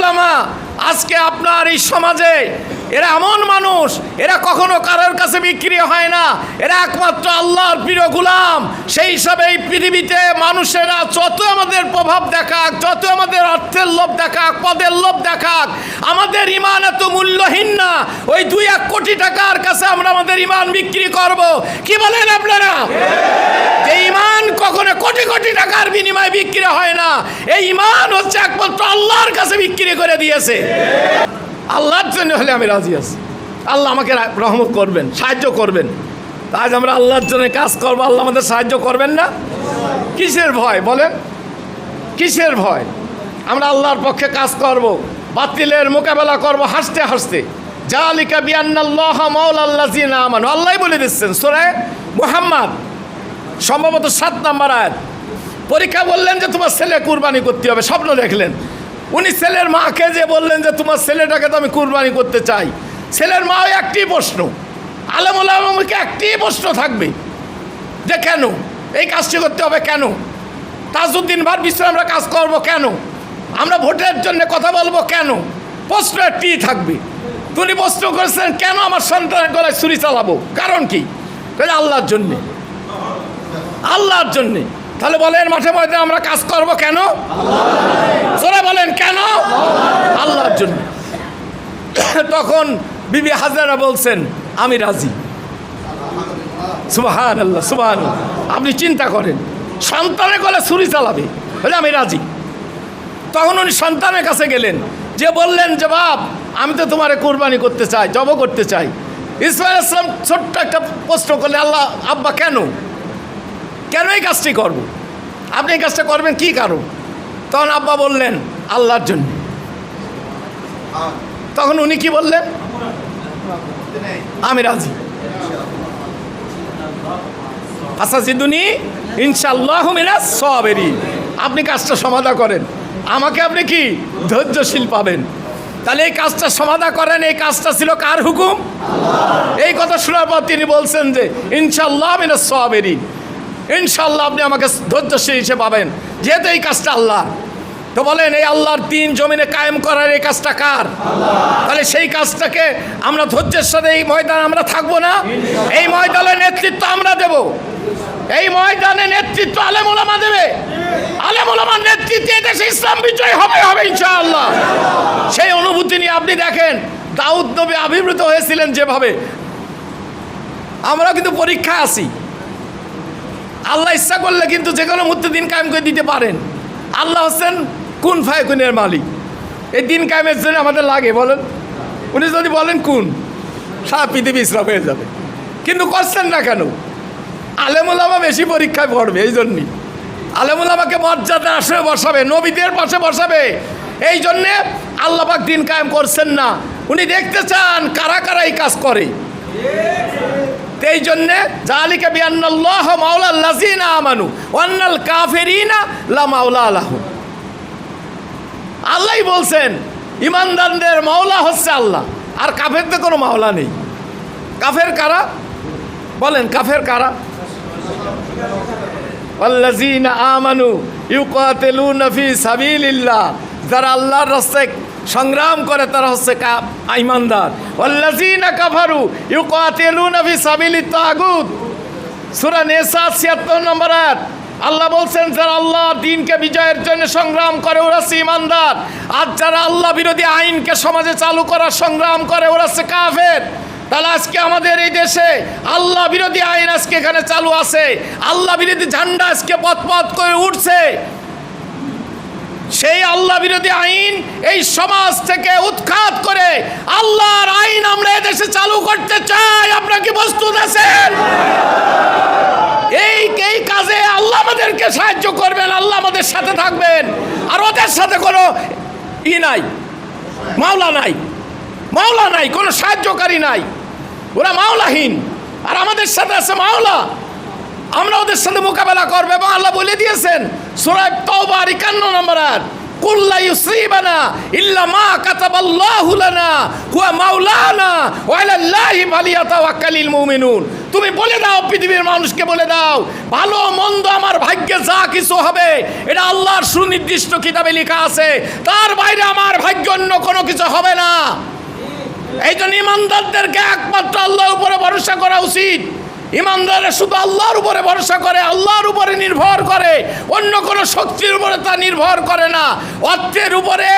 আলেমোলামা আজকে আপনার এই সমাজে এরা এমন মানুষ, এরা কখনো কারোর কাছে বিক্রি হয় না। এরা একমাত্র আল্লাহর প্রিয় গুলাম। সেই হিসাবে এই পৃথিবীতে মানুষেরা যত আমাদের প্রভাব দেখাক যত আমাদের অর্থের লোভ দেখাক, পদের লোভ দেখাক, আমাদের ইমান এত মূল্যহীন না। ওই দুই এক কোটি টাকার কাছে আমরা আমাদের ইমান বিক্রি করব। কি বলেন আপনারা? যে ইমান কখনো কোটি কোটি টাকার বিনিময়ে বিক্রি হয় না। এই ইমান হচ্ছে একমাত্র আল্লাহর কাছে বিক্রি করে দিয়েছে। আল্লাহর জন্য হলে আমি রাজি আছি। আল্লাহ আমাকে রহমত করবেন, সাহায্য করবেন। আজ আমরা আল্লাহর জন্য কাজ করব, আল্লাহ আমাদের সাহায্য করবেন না? কিসের ভয় বলেন? কিসের ভয়? আমরা আল্লাহর পক্ষে কাজ করব, বাতিলের মোকাবেলা করব, হাসতে হাসতে। জালিকা বিয়ান্নাল্লাহ আমানু। আল্লাহই বলে দিচ্ছেন, সোরে মুহাম্মদ, সম্ভবত সাত নাম্বার আয়াত। পরীক্ষা বললেন যে তোমার ছেলে কুরবানি করতে হবে, স্বপ্ন দেখলেন। উনি ছেলের মাকে যে বললেন যে তোমার ছেলেটাকে তো আমি কুরবানি করতে চাই। ছেলের মাও একটি প্রশ্ন। আলমুল আলমকে একটি প্রশ্ন থাকবে যে কেন? এই কাজটি করতে হবে কেন? তাজউদ্দিন ভার বিশ্ব আমরা কাজ করব কেন? আমরা ভোটের জন্য কথা বলব কেন? প্রশ্ন একটি থাকবে। তুমি প্রশ্ন করেছেন, কেন আমার সন্তানের গলায় ছুরি চালাবো? কারণ কি? তাহলে আল্লাহর জন্যে। আল্লাহর জন্যে। তাহলে বলেন মাঠে ময়দানে আমরা কাজ করব কেন জোরে বলেন কেন আল্লাহর জন্য। তখন বিবি হাজারা বলছেন, আমি রাজি। সুবাহান আল্লাহ সুবাহান আপনি চিন্তা করেন, সন্তানের গলে ছুরি চালাবে, বলে আমি রাজি। তখন উনি সন্তানের কাছে গেলেন, যে বললেন যে, বাপ, আমি তো তোমারে কোরবানি করতে চাই জব করতে চাই। ইসমাইল ইসলাম ছোট্ট একটা প্রশ্ন করলে আল্লাহ, আব্বা, কেন? কেন এই কাজটি করব? আপনি এই কাজটা করবেন কি কারণ? তখন আব্বা বললেন, আল্লাহর জন্য। তখন উনি কি বললেন আমি রাজি। আচ্ছা জিদুনি ইনশাল্লাহ মিনাস সবেরি। আপনি কাজটা সমাধা করেন। আমাকে আপনি কি ধৈর্যশীল পাবেন? তাহলে এই কাজটা সমাধা করেন, এই কাজটা ছিল কার হুকুম? এই কথা শোনার পর তিনি বলছেন যে ইনশাল্লাহ মিনাস সবেরি ইনশাল্লাহ আপনি আমাকে ধৈর্যশীল হিসেবে পাবেন। যেহেতু এই কাজটা আল্লাহ তো বলেন, এই আল্লাহর তিন জমিনে কায়েম করার এই কাজটা কার? তাহলে সেই কাজটাকে আমরা ধৈর্যের সাথে এই ময়দানে আমরা থাকব না? এই ময়দানের নেতৃত্ব আমরা দেব। এই ময়দানে নেতৃত্ব আলেমুলামা দেবে। আলেমুলামার নেতৃত্বে দেশে ইসলাম বিজয় হবে হবে ইনশাআল্লাহ। সেই অনুভূতি নিয়ে আপনি দেখেন, দাউদ নবী আবির্ভূত হয়েছিলেন যেভাবে। আমরা কিন্তু পরীক্ষায় আসি আল্লাহ ইচ্ছা করলে কিন্তু যে কোনো মুহূর্তে দিন কায়েম করে দিতে পারেন। আল্লাহ হচ্ছেন কোন ফায়কুনের মালিক? এই দিন কায়েমের জন্য আমাদের লাগে, বলেন। উনি যদি বলেন কোন, সারা পৃথিবী ইসলাম হয়ে যাবে। কিন্তু করছেন না কেন? আলেমুলামা বেশি পরীক্ষায় পড়বে, এই জন্যই। আলেমুলামাকে মর্যাদা আসলে বসাবে, নবীদের পাশে বসাবে। এই জন্যে আল্লাপাক দিন কায়েম করছেন না। উনি দেখতে চান কারা কারা এই কাজ করে। এই জন্যে জালিকা বিয়ান্নাল্লাহ মাওলা লাজিনা আমানু, ওয়ান্নাল কাফেরিনা লা মাওলা আলাহু আল্লাহই বলছেন ইমানদানদের মাওলা হচ্ছে আল্লাহ, আর কাফেরদের কোনো মাওলা নেই। কাফের কারা? বলেন, কাফের কারা? আমানু ইউকাতিলুনা ফি সাবিলিল্লাহ, যারা আল্লাহর রাস্তায় সংগ্রাম করে, তারা হচ্ছে ইমানদার। ওয়াল্লাযীনা কাফারু ইউকাতিলুনা ফি সাবিলিত তাগুত, সূরা নিসা 76 নম্বর আয়াত। আল্লাহ বলছেন, যারা আল্লাহ দিনকে বিজয়ের জন্য সংগ্রাম করে, ওরা সে ইমানদার। আর যারা আল্লাহ বিরোধী আইনকে সমাজে চালু করার সংগ্রাম করে, ওরা সে কাফের। তাহলে আজকে আমাদের এই দেশে আল্লাহ বিরোধী আইন আজকে এখানে চালু আছে। আল্লাহ বিরোধী ঝান্ডা আজকে পথ পথ করে উঠছে। সেই আল্লাহ বিরোধী আইন এই সমাজ থেকে উৎখাত করে আল্লাহর আইন আমরা এদেশে চালু করতে চাই। আপনার কি প্রস্তুত আছেন? এই এই কাজে আল্লাহ আমাদেরকে সাহায্য করবেন, আল্লাহ আমাদের সাথে থাকবেন। আর ওদের সাথে কোনো ই নাই, মাওলা নাই মাওলা নাই, কোনো সাহায্যকারী নাই। ওরা মাওলাহীন। আর আমাদের সাথে আছে মাওলা। আমরা ওদের সাথে মোকাবেলা করব এবং আল্লাহ বলে দিয়েছেন সুরায় তওবার একান্ন নম্বর আর কুল্লা ইউসিবানা ইল্লা মা কাতাবাল্লাহু লানা, হুয়া মাওলানা, ওয়া আলাল্লাহি ফালিয়াতাওয়াক্কালিল মুমিনুন। তুমি বলে দাও, পৃথিবীর মানুষকে বলে দাও, ভালো মন্দ আমার ভাগ্যে যা কিছু হবে, এটা আল্লাহর সুনির্দিষ্ট কিতাবে লেখা আছে, তার বাইরে আমার ভাগ্য অন্য কোনো কিছু হবে না। এই জন্য ইমানদারদেরকে একমাত্র আল্লাহর উপরে ভরসা করা উচিত। ইমানদারের শুধু আল্লাহর উপরে ভরসা করে, আল্লাহর উপরে নির্ভর করে, অন্য কোনো শক্তির উপরে তা নির্ভর করে না, অর্থের উপরে,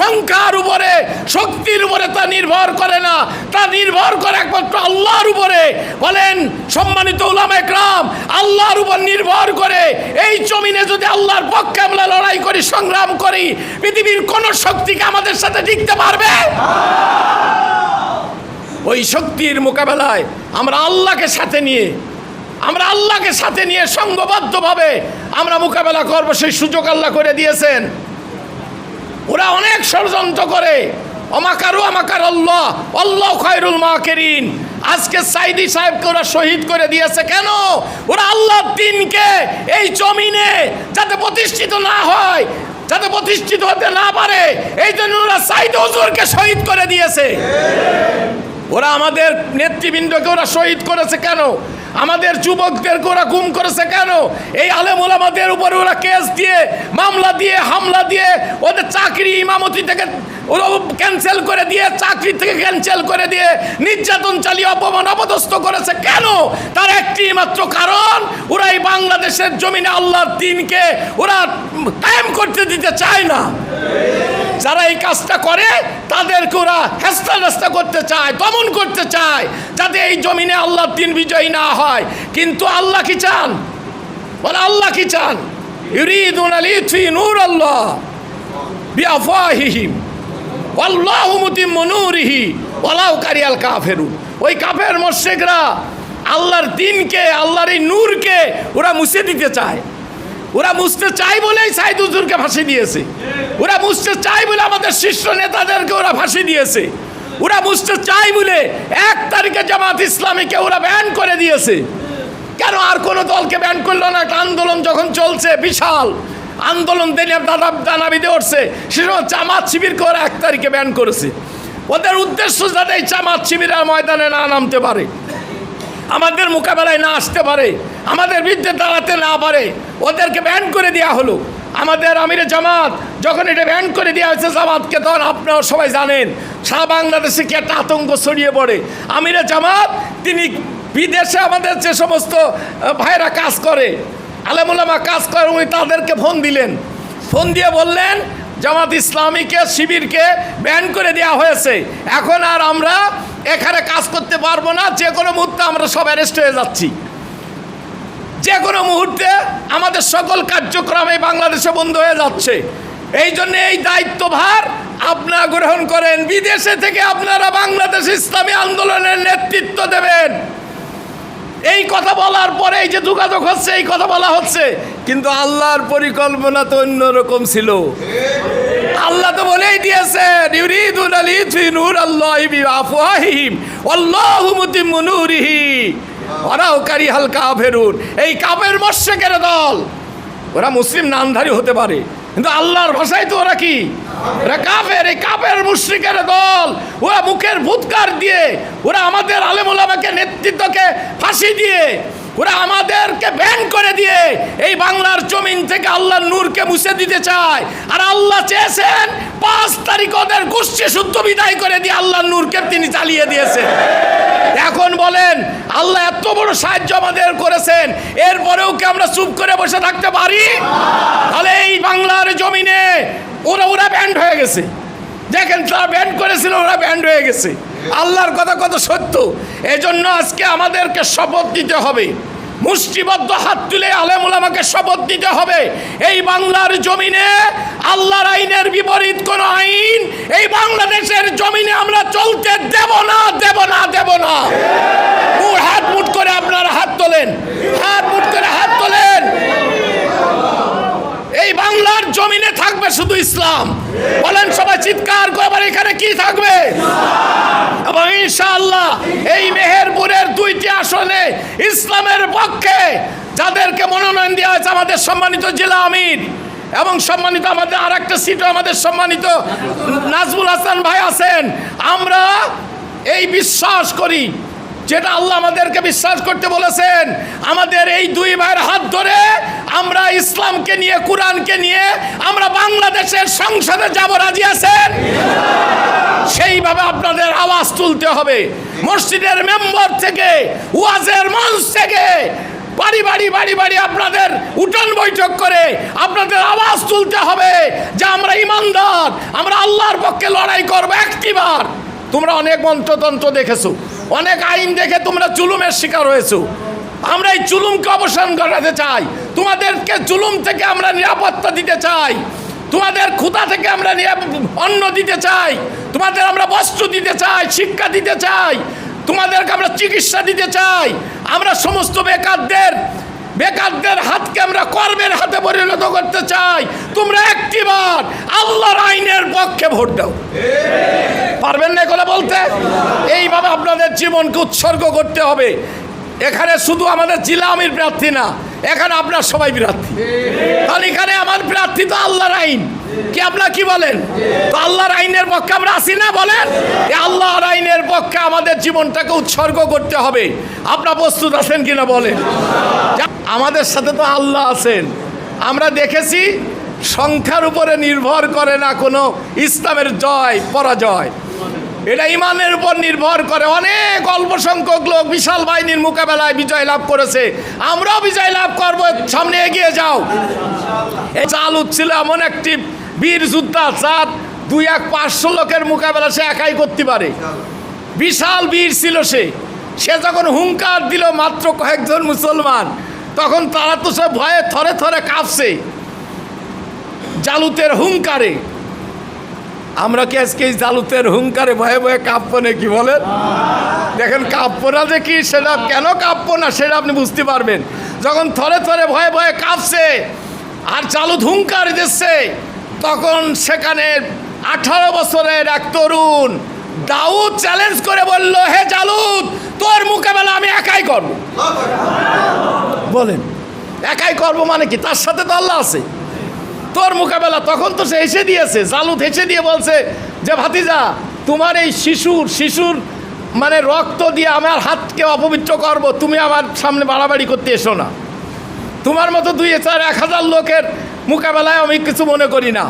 সংখ্যার উপরে, শক্তির উপরে তা নির্ভর করে না, তা নির্ভর করে একমাত্র আল্লাহর উপরে। বলেন সম্মানিত উলামা একরাম, আল্লাহর উপর নির্ভর করে, এই জমিনে যদি আল্লাহর পক্ষে আমরা লড়াই করি, সংগ্রাম করি, পৃথিবীর কোন শক্তিকে আমাদের সাথে টিকতে পারবে? ওই শক্তির মোকাবেলায় আমরা আল্লাহকে সাথে নিয়ে, আমরা আল্লাহকে সাথে নিয়ে সঙ্গবদ্ধভাবে আমরা মোকাবেলা করব, সেই সুযোগ আল্লাহ করে দিয়েছেন। ওরা অনেক ষড়যন্ত্র করে। অমাকারু আমাকার আল্লাহ আল্লাহ খায়রুল মাকেরিন। আজকে সাইদি সাহেবকে ওরা শহীদ করে দিয়েছে। কেন? ওরা আল্লাহ দিনকে এই জমিনে যাতে প্রতিষ্ঠিত না হয়, যাতে প্রতিষ্ঠিত হতে না পারে, এই জন্য ওরা সাইদ হুজুরকে শহীদ করে দিয়েছে। ওরা আমাদের নেতৃবৃন্দকে ওরা শহীদ করেছে কেন? আমাদের যুবকদেরকে ওরা গুম করেছে কেন? এই আলেম ওলামাদের উপরে ওরা কেস দিয়ে, মামলা দিয়ে, হামলা দিয়ে, ওদের চাকরি ইমামতি থেকে ওরা ক্যান্সেল করে দিয়ে, চাকরি থেকে ক্যান্সেল করে দিয়ে নির্যাতন চালিয়ে অপমান অপদস্থ করেছে কেন? তার একটি মাত্র কারণ, ওরা এই বাংলাদেশের জমিনে আল্লাহর দিনকে ওরা কায়েম করতে দিতে চায় না। যারা এই কাজটা করে, তাদেরকে ওরা হেস্তা নেস্তা করতে চায়, দমন করতে চায়, যাতে এই জমিনে আল্লাহর দিন বিজয়ী না হয়। কিন্তু আল্লাহ কি চান? বলে, আল্লাহ কি চান? আল্লাহ আল্লাহু কারিয়াল ওই কাফের আল্লাহর দিনকে, আল্লাহর এই নূরকে ওরা মুছে দিতে চায়। ওরা মুছতে চায় বলেই সাইদ হুজুরকে ফাঁসি দিয়েছে। ওরা মুছতে চায় বলে আমাদের শীর্ষ নেতাদেরকে ওরা ফাঁসি দিয়েছে। ওরা মুছতে চায় বলে এক তারিখে জামাত ইসলামীকে ওরা ব্যান করে দিয়েছে। কেন আর কোনো দলকে ব্যান করল না? একটা আন্দোলন যখন চলছে, বিশাল আন্দোলন দিনে দাদা দানা বিদে উঠছে। সে সময় জামাত শিবিরকে ওরা এক তারিখে ব্যান করেছে। ওদের উদ্দেশ্য যাতে এই জামাত শিবিরের ময়দানে না নামতে পারে। আমাদের মোকাবেলায় না আসতে পারে, আমাদের বিরুদ্ধে দাঁড়াতে না পারে, ওদেরকে ব্যান করে দেওয়া হলো। আমাদের আমিরে জামাত, যখন এটা ব্যান করে দেওয়া হয়েছে, জামাতকে তখন আপনারা সবাই জানেন, সারা বাংলাদেশে কি একটা আতঙ্ক ছড়িয়ে পড়ে। আমিরে জামাত, তিনি বিদেশে আমাদের যে সমস্ত ভাইরা কাজ করে, আলেমুলামা কাজ করে, উনি তাদেরকে ফোন দিলেন। ফোন দিয়ে বললেন জামাত ইসলামীকে, শিবিরকে ব্যান করে দেওয়া হয়েছে। এখন আর আমরা এখানে কাজ করতে পারব না, যে কোনো মুহূর্তে আমরা সব অ্যারেস্ট হয়ে যাচ্ছি। যে কোনো মুহূর্তে আমাদের সকল কার্যক্রমে বাংলাদেশে বন্ধ হয়ে যাচ্ছে। এই জন্য এই দায়িত্বভার আপনারা গ্রহণ করেন। বিদেশে থেকে আপনারা বাংলাদেশ ইসলামী আন্দোলনের নেতৃত্ব দেবেন। এই কথা বলার পরে এই যে যোগাযোগ হচ্ছে, এই কথা বলা হচ্ছে। কিন্তু আল্লাহর পরিকল্পনা তো অন্যরকম ছিল। আল্লাহ তো বলেই দিয়েছেন ইউরিদুন আলী নূর আল্লাহ বিআফওয়াহিম আল্লাহু মুতিম্মু নূরিহি ওরাও কারি হাল কাফেরুন। এই কাফের মর্শেকের দল, ওরা মুসলিম নামধারী হতে পারে। কিন্তু আল্লাহর ভাষায় তো ওরা কি? ওরা কাফের, এই কাফের মুশ্রিকের দল। ওরা মুখের ভূতকার দিয়ে, ওরা আমাদের আলেমুলামাকে নেতৃত্বকে ফাঁসি দিয়ে, ওরা আমাদেরকে ব্যান করে দিয়ে এই বাংলার জমিন থেকে আল্লাহর নূরকে মুছে দিতে চায়। আর আল্লাহ চেয়েছেন পাঁচ তারিখ ওদের গোষ্ঠী শুদ্ধ বিদায় করে দিয়ে আল্লাহর নূরকে তিনি চালিয়ে দিয়েছেন। এখন বলেন, আল্লাহ এত বড় সাহায্য আমাদের করেছেন, এরপরেও কি আমরা চুপ করে বসে থাকতে পারি? তাহলে জমিনে ওরা ওরা ব্যান্ড হয়ে গেছে। দেখেন তারা ব্যান্ড করেছিল, ওরা ব্যান্ড হয়ে গেছে। আল্লাহর কথা কত সত্য? এজন্য আজকে আমাদেরকে শপথ নিতে হবে। মুষ্টিবদ্ধ হাত তুলে আলেমুল আমাকে শপথ দিতে হবে। এই বাংলার জমিনে আল্লাহর আইনের বিপরীত কোন আইন এই বাংলাদেশের জমিনে আমরা চলতে দেব না দেব না দেব না। হাত মুট করে আপনারা হাত তোলেন। হাত মুট করে হাত তোলেন। এই বাংলার জমিনে থাকবে শুধু ইসলাম। বলেন সবাই চিৎকার করবার এখানে কি থাকবে? এবং ইনশাআল্লাহ এই মেহেরপুরের দুইটি আসনে ইসলামের পক্ষে যাদেরকে মনোনয়ন দেওয়া হয়েছে আমাদের সম্মানিত জেলা আমির এবং সম্মানিত আমাদের আর একটা সিটও আমাদের সম্মানিত নাজমুল হাসান ভাই আছেন। আমরা এই বিশ্বাস করি যেটা আল্লাহ আমাদেরকে বিশ্বাস করতে বলেছেন, আমাদের এই দুই ভাইয়ের হাত ধরে আমরা ইসলামকে নিয়ে, কোরআনকে নিয়ে আমরা বাংলাদেশের সংসদে যাব, রাজি আছেন? সেইভাবে আপনাদের আওয়াজ তুলতে হবে। মসজিদের মেম্বার থেকে, ওয়াজের মঞ্চ থেকে বাড়ি বাড়ি বাড়ি বাড়ি আপনাদের উঠান বৈঠক করে আপনাদের আওয়াজ তুলতে হবে যে আমরা ইমানদার, আমরা আল্লাহর পক্ষে লড়াই করব একটিবার। তোমরা অনেক মন্ত্রতন্ত্র দেখেছ। অনেক আইন দেখে তোমরা চুলুমের শিকার হয়েছো। আমরা এই চুলুমকে অবসান ঘটাতে চাই। তোমাদেরকে চুলুম থেকে আমরা নিরাপত্তা দিতে চাই। তোমাদের ক্ষুধা থেকে আমরা অন্ন দিতে চাই। তোমাদের আমরা বস্ত্র দিতে চাই, শিক্ষা দিতে চাই। তোমাদেরকে আমরা চিকিৎসা দিতে চাই। আমরা সমস্ত বেকারদের বেকারদের হাতকে আমরা কর্মের হাতে পরিণত করতে চাই। তোমরা একটিবার আল্লাহর আইনের পক্ষে ভোট দাও। পারবেন না এগুলো বলতে? এইভাবে আপনাদের জীবনকে উৎসর্গ করতে হবে। এখানে শুধু আমাদের জেলা আমির প্রার্থী না, এখানে আপনার সবাই প্রার্থী। তাহলে এখানে আমার প্রার্থী তো আল্লাহর আইন। কি আপনারা কি বলেন? তো আল্লাহর আইনের পক্ষে আমরা আসি না বলেন? আল্লাহর আইনের পক্ষে আমাদের জীবনটাকে উৎসর্গ করতে হবে। আপনারা প্রস্তুত আছেন কিনা বলেন? আমাদের সাথে তো আল্লাহ আছেন। আমরা দেখেছি সংখ্যার উপরে নির্ভর করে না কোনো ইসলামের জয়, পরাজয়। এটা ইমানের উপর নির্ভর করে। অনেক অল্প সংখ্যক লোক বিশাল বাহিনীর মোকাবেলায় বিজয় লাভ করেছে। আমরাও বিজয় লাভ করব। সামনে এগিয়ে যাও। এই চালু ছিল এমন একটি বীর যোদ্ধা, যার দুই এক পাঁচশো লোকের মোকাবেলা সে একাই করতে পারে। বিশাল বীর ছিল সে। সে যখন হুঙ্কার দিল মাত্র কয়েকজন মুসলমান তখন তারা তো সব ভয়ে থরে থরে কাঁপছে, জালুতের হুঙ্কারে। আমরা কি আজকে এই জালুতের হুঙ্কারে ভয়ে ভয়ে কাঁপবো নাকি বলেন? দেখেন, কাঁপবো না যে কি, সেটা কেন কাঁপবো না সেটা আপনি বুঝতে পারবেন। যখন থরে থরে ভয়ে ভয়ে কাঁপছে আর জালুত হুঙ্কার দিচ্ছে, তখন সেখানে আঠারো বছরের এক তরুণ দাউদ চ্যালেঞ্জ করে বলল, হে জালুদ তোর মোকাবেলা আমি একাই করব। বলেন। একাই করব মানে কি? তার সাথে তো আল্লাহ আছে। তোর মোকাবেলা তখন তো সে হেসে দিয়েছে জালুত হেসে দিয়ে বলছে যে, ভাতিজা, তোমার এই শিশুর শিশুর মানে রক্ত দিয়ে আমার হাতকে অপবিত্র করব, তুমি আমার সামনে বাড়াবাড়ি করতে এসো না। তোমার মতো দুই চার এক হাজার লোকের মোকাবেলায় আমি কিছু মনে করি না।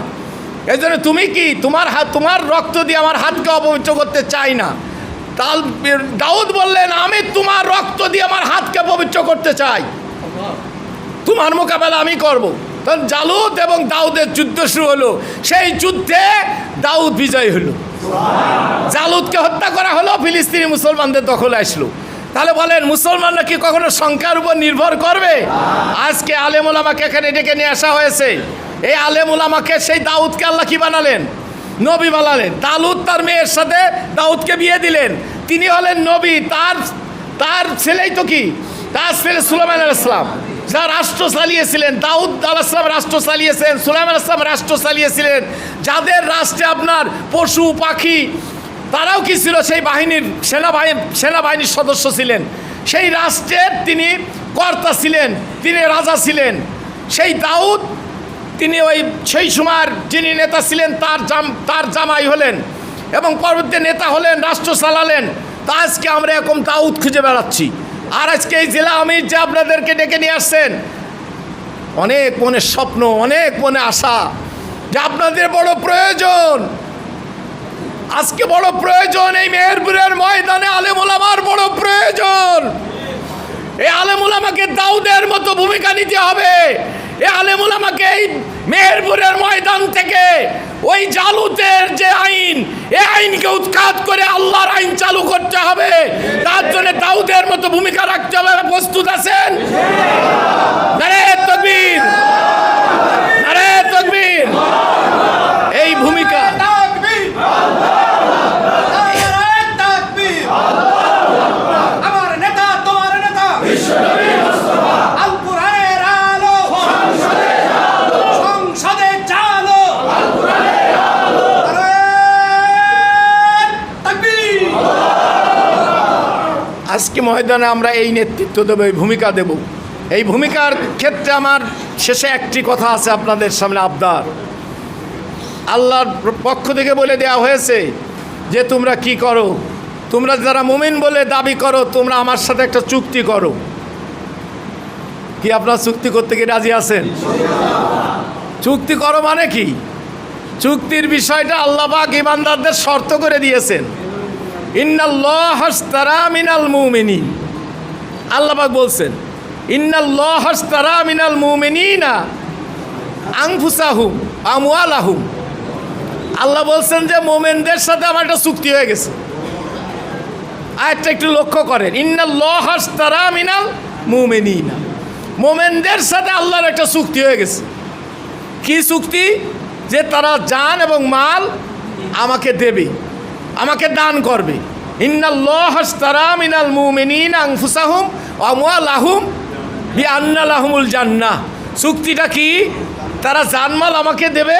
এই জন্য তুমি কি তোমার হাত, তোমার রক্ত দিয়ে আমার হাতকে অপবিত্র করতে চাই না? তাল দাউদ বললেন, আমি তোমার রক্ত দিয়ে আমার হাতকে পবিত্র করতে চাই। তোমার মোকাবেলা আমি করব। তখন জালুদ এবং দাউদের যুদ্ধ শুরু হলো। সেই যুদ্ধে দাউদ বিজয় হলো। জালুদকে হত্যা করা হলো, ফিলিস্তিনি মুসলমানদের দখলে আসলো। তাহলে বলেন, মুসলমানরা কি কখনো সংখ্যার উপর নির্ভর করবে? আজকে আলেমুলামাকে এখানে ডেকে নিয়ে আসা হয়েছে। এই আলেমুলামাকে সেই দাউদকে আল্লাহ কি বানালেন? নবী বানালেন। দালুদ তার মেয়ের সাথে দাউদকে বিয়ে দিলেন। তিনি হলেন নবী, তার তার ছেলেই তো কি? তার ছেলে সুলাইমান আল ইসলাম যা রাষ্ট্র চালিয়েছিলেন, দাউদ আল ইসলাম রাষ্ট্র চালিয়েছেন, সুলাইমান আল ইসলাম রাষ্ট্র চালিয়েছিলেন। যাদের রাষ্ট্রে আপনার পশু, পাখি, তারাও কি ছিল? সেই বাহিনীর সেনাবাহিনী, সেনাবাহিনীর সদস্য ছিলেন। সেই রাষ্ট্রের তিনি কর্তা ছিলেন, তিনি রাজা ছিলেন। সেই দাউদ, তিনি ওই, সেই সময়ের যিনি নেতা ছিলেন, তার জাম, তার জামাই হলেন এবং পরবর্তী নেতা হলেন, রাষ্ট্র চালালেন। তা আজকে আমরা এরকম দাউদ খুঁজে বেড়াচ্ছি। আর আজকে এই জেলা আমির যে আপনাদেরকে ডেকে নিয়ে আসছেন, অনেক মনে স্বপ্ন, অনেক মনে আশা যে আপনাদের বড় প্রয়োজন। আজকে বড় প্রয়োজন, এই মেহেরপুরের ময়দানে আলেমুলামার বড় প্রয়োজন। এই আলেমুলামাকে দাউদের মতো ভূমিকা নিতে হবে। এই আলেমুলামাকে এই মেহেরপুরের ময়দান থেকে ওই জালুতের যে আইন, এ আইনকে উৎখাত করে আল্লাহর আইন চালু করতে হবে। তার জন্য দাউদের মতো ভূমিকা রাখতে হবে। প্রস্তুত আছেন? তকবীর নারে তকবীর এই ভূমিকা তাকবীর নারায়ে তাকবীর আমার নেতা তোমার নেতা আল কোরআনের আলো সংসদে চালো নারায়ে তাকবীর ময়দানে আমরা এই নেতৃত্ব দেবো, এই ভূমিকা দেব। এই ভূমিকার ক্ষেত্রে আমার শেষে একটি কথা আছে আপনাদের সামনে, আবদার। আল্লাহর পক্ষ থেকে বলে দেওয়া হয়েছে যে, তোমরা কি করো? তোমরা যারা মুমিন বলে দাবি করো, তোমরা আমার সাথে একটা চুক্তি করো। কি আপনার চুক্তি করতে কি রাজি আছেন? চুক্তি করো মানে কি? চুক্তির বিষয়টা আল্লাহ পাক ইমানদারদের শর্ত করে দিয়েছেন। ইন্নাল্লাহ হাস্তারা মিনাল মুমিনিন। আল্লাহ পাক বলছেন, ইন্নাল্লাহ হাস্তারা মিনাল আল্লাহ বলছেন যে, মোমেনদের সাথে আমার একটা চুক্তি হয়ে গেছে। আয়াতটা একটু লক্ষ্য করেন, ইন্নাল্লাহ হাস্তারা মিনাল মুমিনিনা। মোমেনদের সাথে আল্লাহর একটা চুক্তি হয়ে গেছে। কি চুক্তি? যে তারা জান এবং মাল আমাকে দেবে, আমাকে দান করবে। চুক্তিটা কি? তারা জানমাল আমাকে দেবে,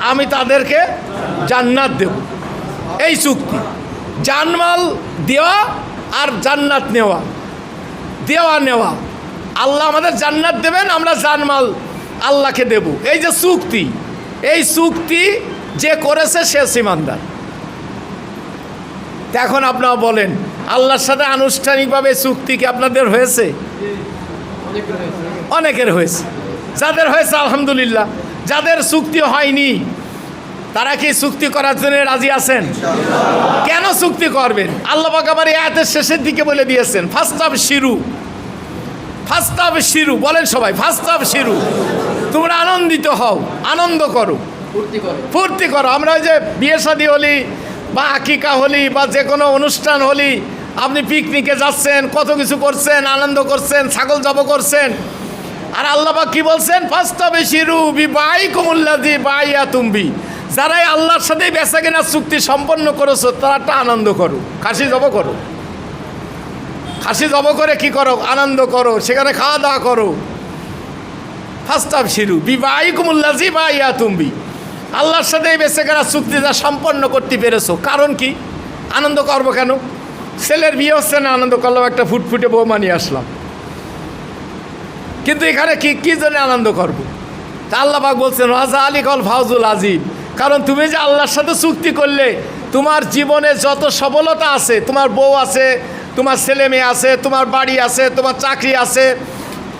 আমি তাদেরকে জান্নাত দেব। এই চুক্তি, জানমাল দেওয়া আর জান্নাত নেওয়া। দেওয়া নেওয়া। আল্লাহ আমাদের জান্নাত দেবেন, আমরা জানমাল আল্লাহকে দেব। এই যে চুক্তি, এই চুক্তি যে করেছে সে সীমানদার। এখন আপনারা বলেন আল্লাহর সাথে আনুষ্ঠানিকভাবে চুক্তি কি আপনাদের হয়েছে? অনেকের হয়েছে। যাদের হয়েছে আলহামদুলিল্লাহ। যাদের চুক্তি হয়নি তারা কি চুক্তি করার জন্য রাজি আছেন? কেন চুক্তি করবেন? আল্লাহ এই আয়াতের শেষের দিকে বলে দিয়েছেন ফার্স্ট অফ শিরু। ফার্স্ট অফ শিরু বলেন সবাই ফার্স্ট অফ শিরু। তোমরা আনন্দিত হও আনন্দ করো। ফুর্তি করো। আমরা ওই যে বিয়ে শাদী হলি বা আকিকা হলি বা যে কোনো অনুষ্ঠান হলি, আপনি পিকনিকে যাচ্ছেন, কত কিছু করছেন, আনন্দ করছেন, ছাগল জব করছেন। আর আল্লাহবা কি বলছেন? ফার্স্ট বেশি রুবি বাই কুমুল্লাদি বাইয়া তুমবি। যারাই আল্লাহর সাথেই বেচা কেনার চুক্তি সম্পন্ন করেছ, তারা একটা আনন্দ করো। খাসি জব করো। খাসি জব করে কি করো? আনন্দ করো, সেখানে খাওয়া দাওয়া করো। অফ শিরু বিবাই কুমুল্লাজি বা ইয়া তুমবি। আল্লাহর সাথে এই কেনা চুক্তিটা সম্পন্ন করতে পেরেছ। কারণ কি? আনন্দ করব কেন? ছেলের বিয়ে হচ্ছে না, আনন্দ করলাম, একটা ফুটফুটে বউ মানিয়ে আসলাম। কিন্তু এখানে কি কি জন্য আনন্দ করব? তা আল্লাহবাক বলছেন, রাজা আলী কল ফাউজুল আজিম। কারণ তুমি যে আল্লাহর সাথে চুক্তি করলে, তোমার জীবনে যত সবলতা আছে, তোমার বউ আছে, তোমার ছেলে মেয়ে আছে, তোমার বাড়ি আছে, তোমার চাকরি আছে,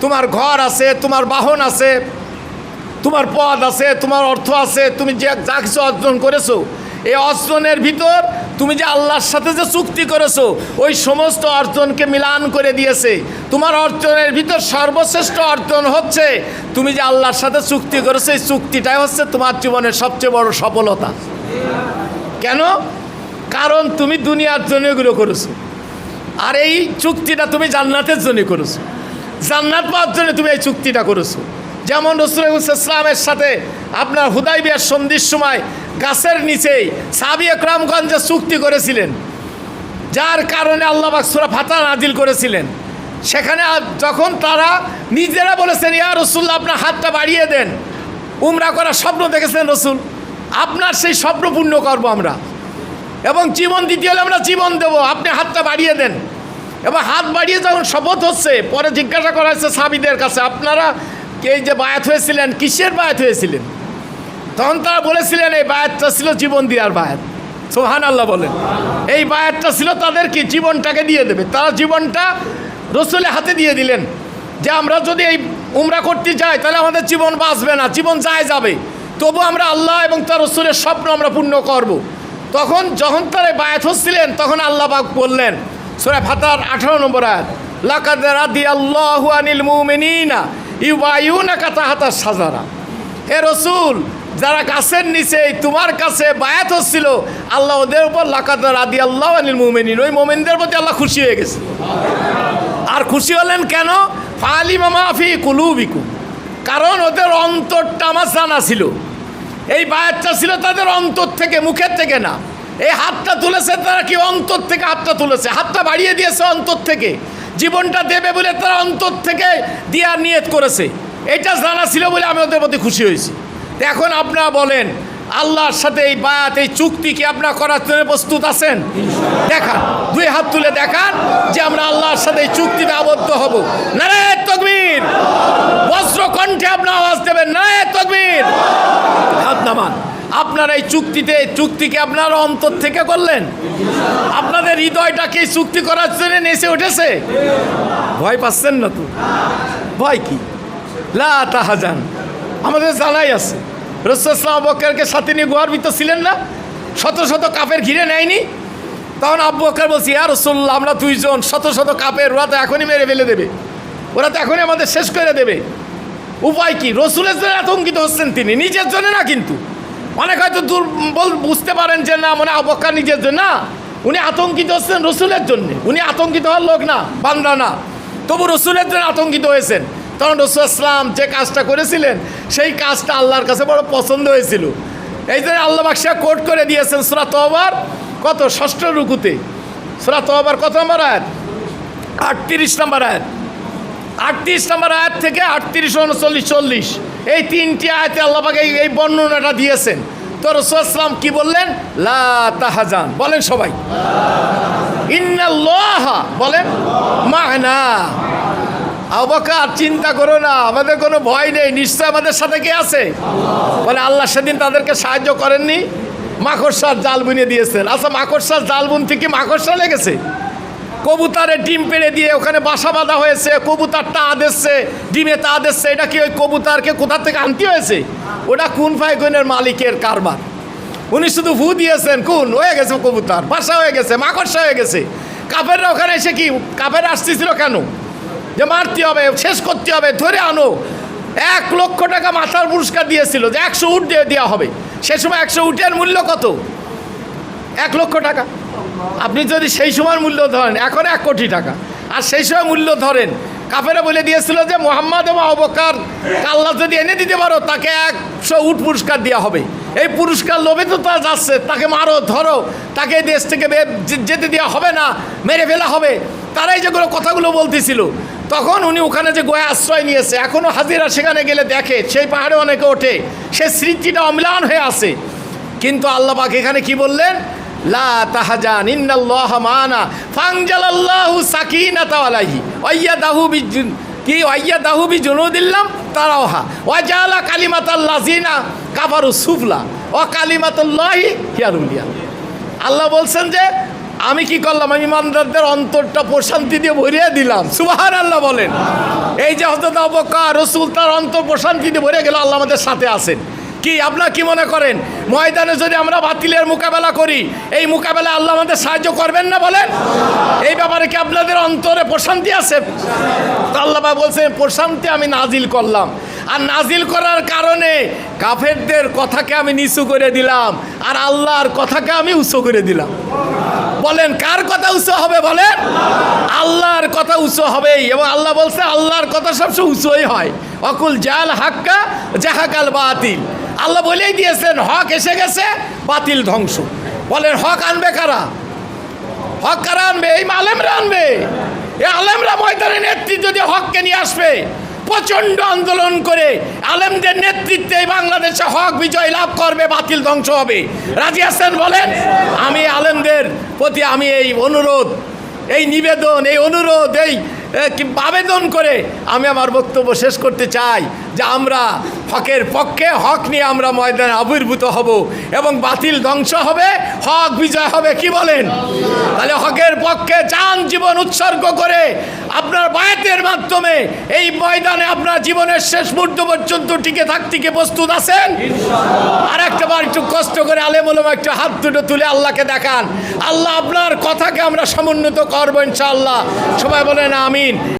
তোমার ঘর আছে, তোমার বাহন আছে তোমার পদ আছে, তোমার অর্থ আছে, তুমি যে যা কিছু অর্জন করেছ, এই অর্জনের ভিতর তুমি যে আল্লাহর সাথে যে চুক্তি করেছ, ওই সমস্ত অর্জনকে মিলান করে দিয়েছে। তোমার অর্জনের ভিতর সর্বশ্রেষ্ঠ অর্জন হচ্ছে তুমি যে আল্লাহর সাথে চুক্তি করেছ, এই চুক্তিটাই হচ্ছে তোমার জীবনের সবচেয়ে বড় সফলতা। কেন? কারণ তুমি দুনিয়ার জন্য এগুলো করেছ। আর এই চুক্তিটা তুমি জান্নাতের জন্য করেছ। জান্নাত পাওয়ার জন্য তুমি এই চুক্তিটা করেছ। যেমন রসুল ইসলামের সাথে আপনার হুদাই বিয়ার সন্ধির সময় গাছের নিচেই সাবি একরামগঞ্জে চুক্তি করেছিলেন। যার কারণে আল্লাহ বাকসুরা ফাতা নাজিল করেছিলেন। সেখানে যখন তারা নিজেরা বলেছেন, ইয়া রসুল্লাহ আপনার হাতটা বাড়িয়ে দেন। উমরা করার স্বপ্ন দেখেছেন রসুল। আপনার সেই স্বপ্ন পূর্ণ করব আমরা। এবং জীবন দিতে হলে আমরা জীবন দেব। আপনি হাতটা বাড়িয়ে দেন। এবং হাত বাড়িয়ে যখন শপথ হচ্ছে, পরে জিজ্ঞাসা করা হচ্ছে সাবিদের কাছে, আপনারা এই যে বায়াত হয়েছিলেন, কিসের বায়াত হয়েছিলেন? তখন তারা বলেছিলেন, এই বায়াতটা ছিল জীবন দেওয়ার বায়াত। সোহান আল্লাহ বলেন। এই বায়াতটা ছিল তাদের কি? জীবনটাকে দিয়ে দেবে। তারা জীবনটা রসুলের হাতে দিয়ে দিলেন। যে আমরা যদি এই উমরা করতে যাই, তাহলে আমাদের জীবন বাঁচবে না, জীবন যায় যাবে। তবু আমরা আল্লাহ এবং তার রসুলের স্বপ্ন আমরা পূর্ণ করব। তখন যখন তারা বায়াত হচ্ছিলেন, তখন আল্লাহ বাক বললেন, সোরা ফাতার আঠারো নম্বর আয়াত, লাকাদ রাদি আল্লাহ আনিল মুমিনিনা ইউবায়ুনা কাতা হাতার সাজারা। হে রসুল, যারা গাছের নিচে তোমার কাছে বায়াত হচ্ছিল, আল্লাহ ওদের উপর লাকাত রাদি আল্লাহ আনিল মুমিনিন। ওই মোমেনদের প্রতি আল্লাহ খুশি হয়ে গেছে। আর খুশি হলেন কেন? ফালি মামাফি কুলুবিকু কারণ ওদের অন্তরটা আমার জানা ছিল। এই বায়াতটা ছিল তাদের অন্তর থেকে, মুখের থেকে না। এই হাতটা তুলেছে তারা কি অন্তর থেকে হাতটা তুলেছে? হাতটা বাড়িয়ে দিয়েছে অন্তর থেকে। জীবনটা দেবে বলে তারা অন্তর থেকে দেওয়ার নিয়ত করেছে। এটা জানা ছিল বলে আমি ওদের প্রতি খুশি হয়েছি। এখন আপনারা বলেন, আল্লাহর সাথে এই বায়াত, এই চুক্তি কি আপনারা করার জন্য প্রস্তুত আছেন? দেখান, দুই হাত তুলে দেখান যে আমরা আল্লাহর সাথে এই চুক্তিতে আবদ্ধ হব। নারায় তকবীর! বজ্র কণ্ঠে আপনার আওয়াজ দেবেন, নারায় তকবীর! হাত নামান। আপনার এই চুক্তিতে চুক্তিকে আপনার অন্তর থেকে করলেন। আপনাদের হৃদয়টা কি চুক্তি করার জন্য নেচে উঠেছে। ভয় পাচ্ছেন না তো? ভয় কি? লা তাহাজান। আমাদের জানাই আছে। রসুলাম বক্করকে সাথে নিয়ে গুহার ভিতর ছিলেন না? শত শত কাপের ঘিরে নেয়নি? তখন আব্বু বক্কর বলছি আর রসুল্লাহ আমরা দুইজন শত শত কাপের, ওরা তো এখনই মেরে ফেলে দেবে। ওরা তো এখনই আমাদের শেষ করে দেবে। উপায় কি? রসুলের জন্য আতঙ্কিত হচ্ছেন তিনি, নিজের জন্য না কিন্তু? অনেক হয়তো দূর দুর্বল বুঝতে পারেন যে না মানে অবকার নিজের জন্য। না, উনি আতঙ্কিত হচ্ছেন রসুলের জন্য। উনি আতঙ্কিত হওয়ার লোক না, বান্দা না। তবু রসুলের জন্য আতঙ্কিত হয়েছেন। তখন রসুল ইসলাম যে কাজটা করেছিলেন, সেই কাজটা আল্লাহর কাছে বড় পছন্দ হয়েছিল। এই জন্য আল্লাহ বাক্সা কোট করে দিয়েছেন সুরা তহবার কত? ষষ্ঠ রুকুতে। সুরা তহবার কত নম্বর আয়াত? আটত্রিশ নম্বর আয়াত। আটত্রিশ নম্বর আয়াত থেকে আটত্রিশ, উনচল্লিশ, চল্লিশ। এই তিনটি আয়াতে আল্লাহকে এই বর্ণনাটা দিয়েছেন। তো রসুলাম কি বললেন? লা তাহাজান। বলেন সবাই। বলেন মাহনা আবাকার চিন্তা করো না, আমাদের কোনো ভয় নেই, নিশ্চয় আমাদের সাথে কে আছে? বলে, আল্লাহ সেদিন তাদেরকে সাহায্য করেননি। মাকড়সার জাল বুনিয়ে দিয়েছেন। আচ্ছা মাকড়সার জাল বুনতে কি মাকড়সা লেগেছে? কবুতারের ডিম পেড়ে দিয়ে ওখানে বাসা বাঁধা হয়েছে কবুতারটা আদেশছে ডিমে তা আদেশছে এটা কি ওই কবুতারকে কোথা থেকে আনতে হয়েছে? ওটা কোন ফাইকনের মালিকের কারবার? উনি শুধু ভু দিয়েছেন, কোন? হয়ে গেছে কবুতার, বাসা হয়ে গেছে, মাকড়সা হয়ে গেছে। কাপেররা ওখানে এসে কি কাপের আসতেছিল কেন? যে মারতে হবে, শেষ করতে হবে, ধরে আনো। এক লক্ষ টাকা মাথার পুরস্কার দিয়েছিল, যে একশো উঠ দিয়ে দেওয়া হবে। সে সময় একশো উটের মূল্য কত? এক লক্ষ টাকা। আপনি যদি সেই সময় মূল্য ধরেন, এখন এক কোটি টাকা। আর সেই সময় মূল্য ধরেন, কাফেরা বলে দিয়েছিল যে মোহাম্মদ এবং অবকার আল্লাহ যদি এনে দিতে পারো, তাকে একশো উট পুরস্কার দেওয়া হবে। এই পুরস্কার লোভে তো তা যাচ্ছে, তাকে মারো, ধরো, তাকে দেশ থেকে যেতে দেওয়া হবে না, মেরে ফেলা হবে। তারাই যেগুলো কথাগুলো বলতেছিল, তখন উনি ওখানে যে গোয়া আশ্রয় নিয়েছে এখনও হাজিরা সেখানে গেলে দেখে, সেই পাহাড়ে অনেকে ওঠে, সে স্মৃতিটা অম্লান হয়ে আছে। কিন্তু আল্লাহ পাক এখানে কি বললেন? লা তাহাজান মানা কি হিয়ারুলিয়া আল্লাহ বলছেন যে, আমি কি করলাম? আমি ইমানদারদের অন্তরটা প্রশান্তি দিয়ে ভরিয়ে দিলাম। সুবাহান আল্লাহ বলেন। এই যে হজরত অবকা রসুল তার অন্তর প্রশান্তি দিয়ে ভরে গেল, আল্লাহ আমাদের সাথে আছেন। কি আপনার কি মনে করেন? ময়দানে যদি আমরা বাতিলের মোকাবেলা করি, এই মোকাবেলা আল্লাহ আমাদের সাহায্য করবেন না বলেন? এই ব্যাপারে কি আপনাদের অন্তরে প্রশান্তি আছে? আল্লাহ বলছেন, প্রশান্তি আমি নাজিল করলাম। আর নাজিল করার কারণে কাফেরদের কথাকে আমি নিচু করে দিলাম, আর আল্লাহর কথাকে আমি উঁচু করে দিলাম। বলেন, কার কথা উঁচু হবে বলেন? আল্লাহর কথা উঁচু হবেই, এবং আল্লাহ বলছে, আল্লাহর কথা সবসময় উঁচুই হয়। অকুল জাল হাক্কা জাহাকাল বাতিল। আল্লাহ বলেই দিয়েছেন, হক এসে গেছে, বাতিল ধ্বংস। বলেন, হক আনবে কারা? হক কারা আনবে? এই আলেমরা আনবে। এই আলেমরা ময়দানে নেতৃত্ব যদি হককে নিয়ে আসবে। প্রচণ্ড আন্দোলন করে আলেমদের নেতৃত্বে বাংলাদেশে হক বিজয় লাভ করবে, বাতিল ধ্বংস হবে। রাজি আছেন বলেন? আমি আলেমদের প্রতি আমি এই অনুরোধ, এই নিবেদন, এই অনুরোধ, এই আবেদন করে আমি আমার বক্তব্য শেষ করতে চাই। যে আমরা হকের পক্ষে হক নিয়ে আমরা ময়দানে আবির্ভূত হব এবং বাতিল ধ্বংস হবে হক বিজয় হবে কি বলেন? তাহলে হকের পক্ষে যান জীবন উৎসর্গ করে আপনার বায়াতের মাধ্যমে এই ময়দানে আপনার জীবনের শেষ মুহূর্ত পর্যন্ত টিকে থাকতে কি প্রস্তুত আছেন? আর একটা বার একটু কষ্ট করে আলেমুলম একটু হাত দুটো তুলে আল্লাহকে দেখান। আল্লাহ আপনার কথাকে আমরা সমুন্নত করব ইনশাআল্লাহ। সবাই বলেন আমিন।